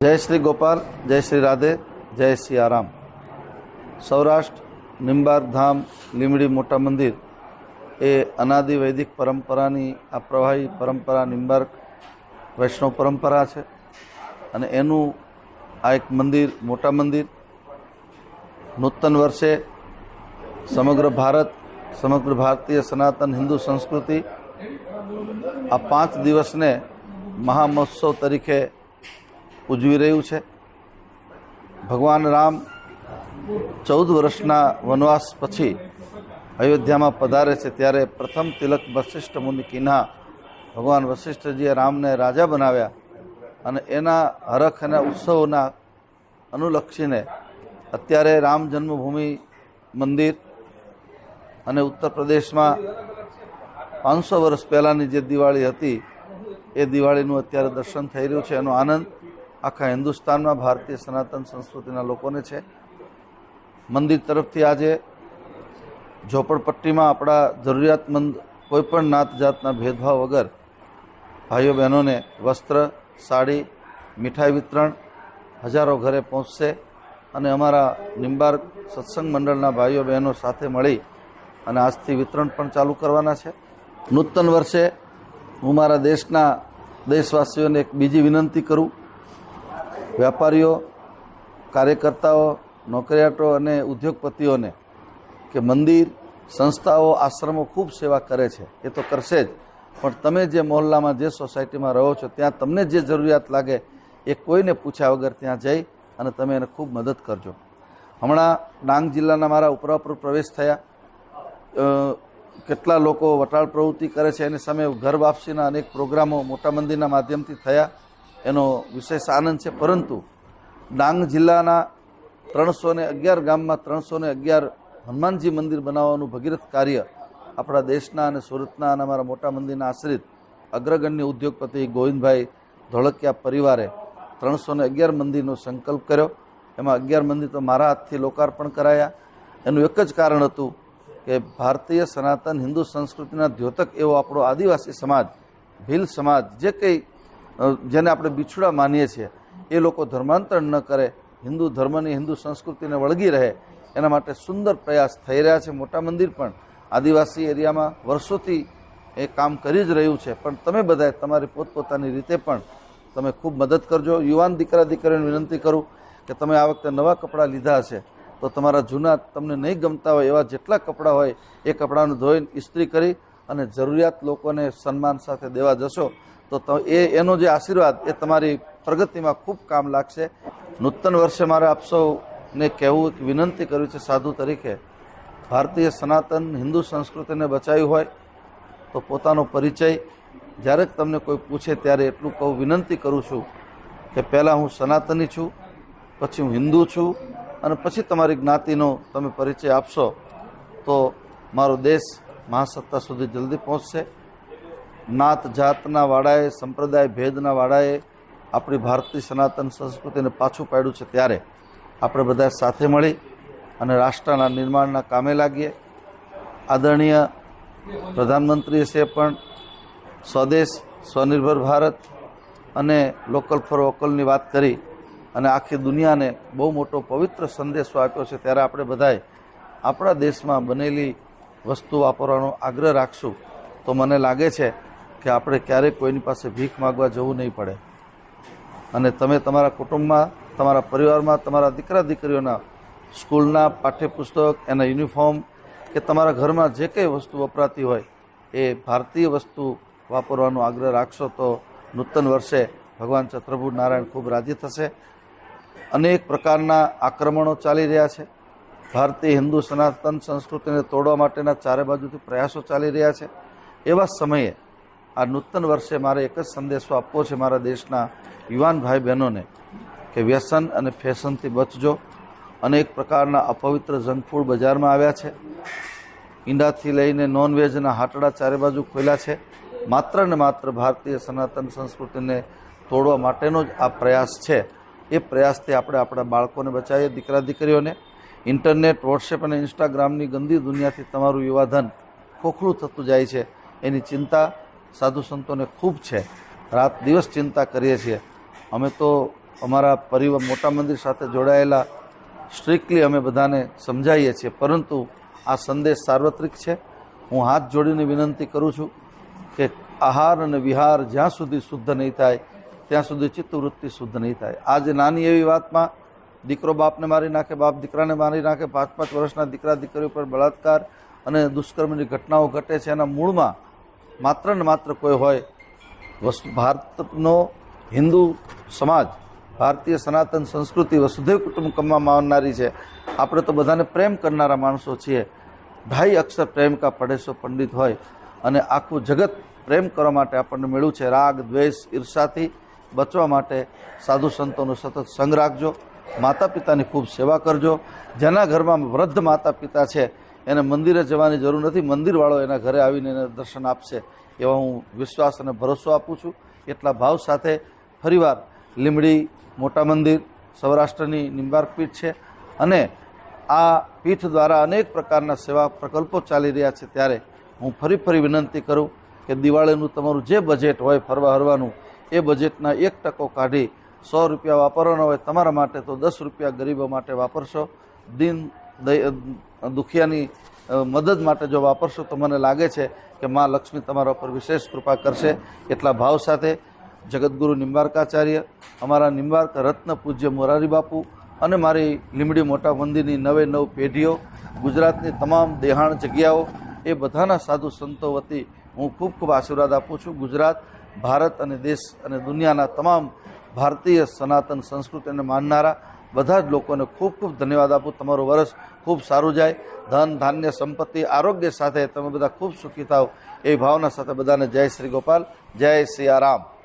જય શ્રી ગોપાલ, જય શ્રી રાધે, જય શ્રી આરામ. સૌરાષ્ટ્ર, નિંબાર ધામ લીમડી મોટા મંદિર એ અનાદિ વૈદિક પરંપરાની, આ પ્રવાહી પરંપરા નિંબાર વૈષ્ણવ પરંપરા છે. અને એનું આ એક મંદિર, મોટા મંદિર, નૂતન વર્ષે સમગ્ર ભારત, સમગ્ર ભારતીય સનાતન હિન્દુ સંસ્કૃતિ આ પાંચ દિવસને મહામહોત્સવ તરીકે ઉજવી રહ્યું છે. ભગવાન રામ ચૌદ વર્ષના વનવાસ પછી અયોધ્યામાં પધારે છે ત્યારે પ્રથમ તિલક વશિષ્ઠ મુનિ કિન્હા ભગવાન વશિષ્ઠજીએ રામને રાજા બનાવ્યા અને એના હરખ અને ઉત્સવના અનુલક્ષીને અત્યારે રામ જન્મભૂમિ મંદિર અને ઉત્તર પ્રદેશમાં પાંચસો વર્ષ પહેલાંની જે દિવાળી હતી, એ દિવાળીનું અત્યારે દર્શન થઈ રહ્યું છે. એનો આનંદ આખા હિન્દુસ્તાનમાં ભારતીય સનાતન સંસ્કૃતિના લોકોને છે. મંદિર તરફથી આજે ઝોપડપટ્ટીમાં આપણા જરૂરિયાતમંદ કોઈપણ નાત જાતના ભેદભાવ વગર ભાઈઓ બહેનોને વસ્ત્ર, સાડી, મીઠાઈ વિતરણ હજારો ઘરે પહોંચશે અને અમારા નિંબાર સત્સંગ મંડળના ભાઈઓ બહેનો સાથે મળી અને આજથી વિતરણ પણ ચાલુ કરવાના છે. નૂતન વર્ષે હું મારા દેશના દેશવાસીઓને એક બીજી વિનંતી કરું વેપારીઓ, કાર્યકર્તાઓ, નોકરિયાતો અને ઉદ્યોગપતિઓને કે મંદિર, સંસ્થાઓ, આશ્રમો ખૂબ સેવા કરે છે. એ તો કરશે જ. પણ તમે જે મહોલ્લામાં, જે સોસાયટીમાં રહો છો, ત્યાં તમને જે જરૂરિયાત લાગે એ કોઈને પૂછ્યા વગર ત્યાં જઈ અને તમે એને ખૂબ મદદ કરજો. હમણાં ડાંગ જિલ્લાના મારા ઉપરાપુર પ્રવેશ થયા. કેટલા લોકો વટાળ પ્રવૃત્તિ કરે છે, એની સામે ઘર વાપસીના અનેક પ્રોગ્રામો મોટા મંદિરના માધ્યમથી થયા. એનો વિશેષ આનંદ છે. પરંતુ ડાંગ જિલ્લાના ત્રણસો ને અગિયાર ગામમાં ત્રણસો ને અગિયાર હનુમાનજી મંદિર બનાવવાનું ભગીરથ કાર્ય આપણા દેશના અને સુરતના અને અમારા મોટા મંદિરના આશ્રિત અગ્રગણ્ય ઉદ્યોગપતિ ગોવિંદભાઈ ધોળકિયા પરિવારે ત્રણસો ને અગિયાર મંદિરનો સંકલ્પ કર્યો. એમાં અગિયાર મંદિર તો મારા હાથથી લોકાર્પણ કરાયા. એનું એક જ કારણ હતું કે ભારતીય સનાતન હિન્દુ સંસ્કૃતિના દ્યોતક એવો આપણો આદિવાસી સમાજ, ભીલ સમાજ, જે કંઈ જેને આપણે બિછડા માનીએ છીએ, એ લોકો ધર્માંતર ન કરે, હિન્દુ ધર્મની, હિન્દુ સંસ્કૃતિને વળગી રહે, એના માટે સુંદર પ્રયાસ થઈ રહ્યા છે મોટા મંદિર પણ. આદિવાસી એરિયામાં વર્ષોથી એ કામ કરી જ રહ્યું છે. પણ તમે બધાએ તમારી પોતપોતાની રીતે પણ તમે ખૂબ મદદ કરજો. યુવાન દીકરા દીકરીઓને વિનંતી કરું કે તમે આ વખતે નવા કપડાં લીધા હશે, તો તમારા જૂના તમને નહીં ગમતા હોય એવા જેટલા કપડાં હોય, એ કપડાંને ધોઈને ઇસ્ત્રી કરી અને જરૂરિયાત લોકોને સન્માન સાથે દેવા જશો. તો એ, એનો જે આશીર્વાદ એ તમારી પ્રગતિમાં ખૂબ કામ લાગશે. નૂતન વર્ષે મારે આપ સૌને કહેવું એક વિનંતી કરવી છે સાધુ તરીકે, ભારતીય સનાતન હિન્દુ સંસ્કૃતિને બચાવી હોય તો પોતાનો પરિચય જ્યારે તમને કોઈ પૂછે ત્યારે એટલું કહું, વિનંતી કરું છું કે પહેલાં હું સનાતની છું, પછી હું હિન્દુ છું અને પછી તમારી જ્ઞાતિનો તમે પરિચય આપશો તો મારો દેશ મહાસત્તા સુધી જલ્દી પહોંચશે. નાત જાતના વાડાએ સંપ્રદાય ભેદના વાળાએ આપણી ભારતીય સનાતન સંસ્કૃતિને પાછું પાડ્યું છે ત્યારે આપણે બધા સાથે મળી અને રાષ્ટ્રના નિર્માણના કામે લાગીએ. આદરણીય પ્રધાનમંત્રીશ્રીએ પણ સ્વદેશ, સ્વનિર્ભર ભારત અને લોકલ ફોર વોકલની વાત કરી અને આખી દુનિયાને બહુ મોટો પવિત્ર સંદેશો આપ્યો છે ત્યારે આપણે બધાએ આપણા દેશમાં બનેલી વસ્તુ વાપરવાનો આગ્રહ રાખશું. તો મને લાગે છે કે આપણે ક્યારેય કોઈની પાસે ભીખ માગવા જવું નહીં પડે. અને તમે તમારા કુટુંબમાં, તમારા પરિવારમાં, તમારા દીકરા દીકરીઓના સ્કૂલના પાઠ્યપુસ્તક, એના યુનિફોર્મ કે તમારા ઘરમાં જે કંઈ વસ્તુ વપરાતી હોય, એ ભારતીય વસ્તુ વાપરવાનો આગ્રહ રાખશો તો નૂતન વર્ષે ભગવાન ચંદ્રભુ નારાયણ ખૂબ રાજી થશે. અનેક પ્રકારના આક્રમણો ચાલી રહ્યા છે. ભારતીય હિન્દુ સનાતન સંસ્કૃતિને તોડવા માટેના ચારે બાજુથી પ્રયાસો ચાલી રહ્યા છે. એવા સમયે આ નૂતન વર્ષે મારે એક જ સંદેશો આપવો છે મારા દેશના યુવાન ભાઈ બહેનોને કે વ્યસન અને ફેશનથી બચજો અનેક પ્રકારના અપવિત્ર જંક ફૂડ બજારમાં આવ્યા છે. ઈંડાથી લઈને નોનવેજના હાટડા ચારે બાજુ ખોલ્યા છે. માત્ર ને માત્ર ભારતીય સનાતન સંસ્કૃતિને તોડવા માટેનો જ આ પ્રયાસ છે. એ પ્રયાસથી આપણે આપણા બાળકોને બચાવીએ, દીકરા દીકરીઓને. ઇન્ટરનેટ, વોટ્સએપ અને ઇન્સ્ટાગ્રામની ગંદી દુનિયાથી તમારું યુવાધન ખોખલું થતું જાય છે. એની ચિંતા સાધુ સંતોને ખૂબ છે. રાત દિવસ ચિંતા કરીએ છીએ. અમે તો અમારા પરિવાર મોટા મંદિર સાથે જોડાયેલા સ્ટ્રિક્ટલી અમે બધાને સમજાવીએ છીએ. પરંતુ આ સંદેશ સાર્વત્રિક છે. હું હાથ જોડીને વિનંતી કરું છું કે આહાર અને વિહાર જ્યાં સુધી શુદ્ધ નહીં થાય, ત્યાં સુધી ચિત્તવૃત્તિ શુદ્ધ નહીં થાય. આજે નાની એવી વાતમાં દીકરો બાપને મારી નાખે, બાપ દીકરાને મારી નાખે, પાંચ પાંચ વર્ષના દીકરા દીકરીઓ પર બળાત્કાર અને દુષ્કર્મની ઘટનાઓ ઘટે છે. એના મૂળમાં માત્ર ને માત્ર કોઈ હોય વસ્તુ ભારતનો હિન્દુ સમાજ, ભારતીય સનાતન સંસ્કૃતિ, વસુધૈવ કુટુંબકમમાં આવનારી છે. આપણે તો બધાને પ્રેમ કરનારા માણસો છીએ. ઢાઈ અક્ષર પ્રેમ કા પડેસો પંડિત હોય. અને આખું જગત પ્રેમ કરવા માટે આપણને મળ્યું છે. રાગ, દ્વેષ, ઈર્ષાથી બચવા માટે સાધુ સંતોનો સતત સંગ રાખજો. માતા પિતાની ખૂબ સેવા કરજો. જેના ઘરમાં વૃદ્ધ માતા પિતા છે એને મંદિરે જવાની જરૂર નથી. મંદિરવાળો એના ઘરે આવીને એને દર્શન આપશે એવા હું વિશ્વાસ અને ભરોસો આપું છું. એટલા ભાવ સાથે ફરીવાર લીમડી મોટા મંદિર સૌરાષ્ટ્રની નિંબાર્ક પીઠ છે અને આ પીઠ દ્વારા અનેક પ્રકારના સેવા પ્રકલ્પો ચાલી રહ્યા છે ત્યારે હું ફરી ફરી વિનંતી કરું કે દિવાળીનું તમારું જે બજેટ હોય ફરવા હરવાનું, એ બજેટના એક ટકો કાઢી સો રૂપિયા વાપરવાના હોય તમારા માટે તો દસ રૂપિયા ગરીબો માટે વાપરશો. દિન દુખિયાની મદદ માટે જો વાપરશો તો મને લાગે છે કે મા લક્ષ્મી તમારા ઉપર વિશેષ કૃપા કરશે. એટલા ભાવ સાથે જગતગુરુ નિંબાર્કાચાર્ય, અમારા નિંબાર્ક રત્ન પૂજ્ય મોરારી બાપુ અને મારી લીમડી મોટા મંદિરની નવે નવ પેઢીઓ, ગુજરાતની તમામ દેહાણ જગ્યાઓ, એ બધાના સાધુ સંતો વતી હું ખૂબ ખૂબ આશીર્વાદ આપું છું. ગુજરાત, ભારત અને દેશ અને દુનિયાના તમામ ભારતીય સનાતન સંસ્કૃતિને માનનારા બધા જ લોકોને ખૂબ ખૂબ ધન્યવાદ આપું. તમારું વર્ષ ખૂબ સારું જાય. ધન, ધાન્ય, સંપત્તિ, આરોગ્ય સાથે તમે બધા ખૂબ સુખી થાવ. એ ભાવના સાથે બધાને જય શ્રી ગોપાલ, જય સિયારામ